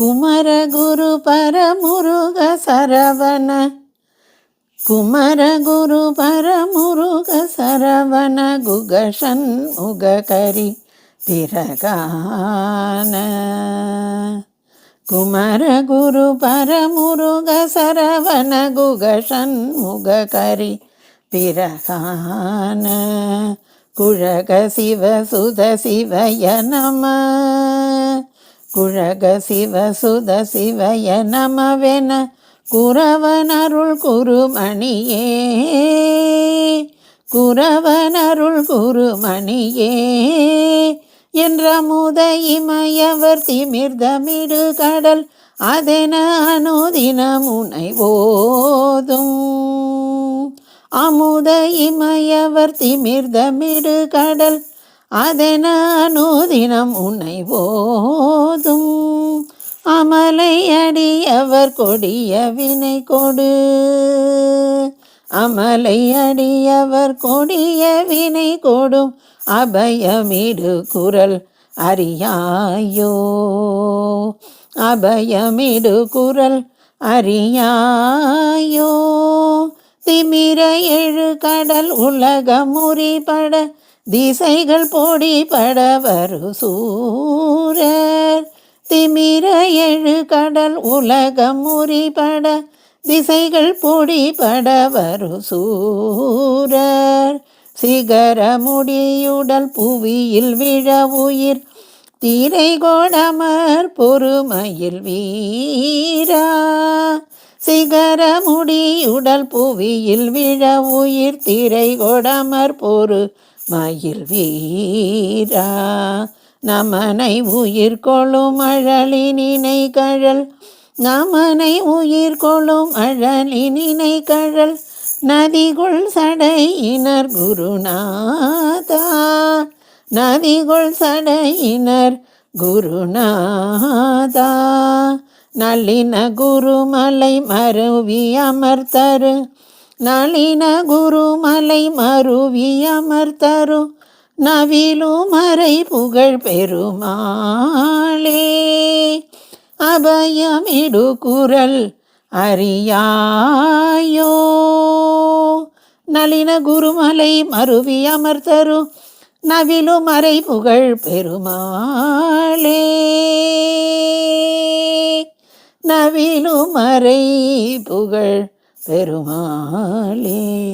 குமர குரு பரமுருக சரவண. குமர குரு பரமுருக சரவண குகஷன் முககரி பிறகான குமர குரு பரமுருக சரவண குகஷன் முககரி பிறகான குழக சிவ சுத சிவய நம. குழக சிவ சுத சிவய நமவென குரவனருள் குருமணியே. குரவனருள் குருமணியே. என்ற முத திமிர்தமிடு கடல் அதென அனுதினம் உனை ஓதும் அமுத இமயவர் திமிர்தமிடு கடல் அதென தினம் உன்னை போதும். அமலை அடியவர் கொடிய வினை கொடு. அமலை அடியவர் கொடிய வினை கொடும் அபயமிடு குரல் அறியாயோ. அபயமிடு குரல் அறியாயோ. திமிர எழு கடல் உலகமுறிபட திசைகள் பொடிபட வரு சூரர். திமிர எழு கடல் உலகம் முறிபட திசைகள் பொடிபட வரு சூரர். சிகர முடியுடல் புவியில் விழ உயிர். தீரை கோடமர் பொறுமையில் வீரா. சிகர முடியுடல் புவியில் விழ உயிர். திரை கொடமர் பொறு மயில் வீரா நமனை உயிர் கொள்ளும் அழலினை கழல் நமனை உயிர் கொள்ளும் அழலினை கழல் நதிகுள் சடையினர் குருநாதா நதிகுள் சடையினர் குருநாதா. நல்லின குருமலை மருவி அமர்த்தரு நளின குருமலை மருவி அமர்த்தரு நவிலு மறை புகழ் பெருமாளே. அபயமிடு குரல் அறியாயோ. நளின குருமலை மருவி அமர்த்தரு நவிலு மறை புகழ் பெருமாளே. நவிலு மறை புகழ் பெருமாளே.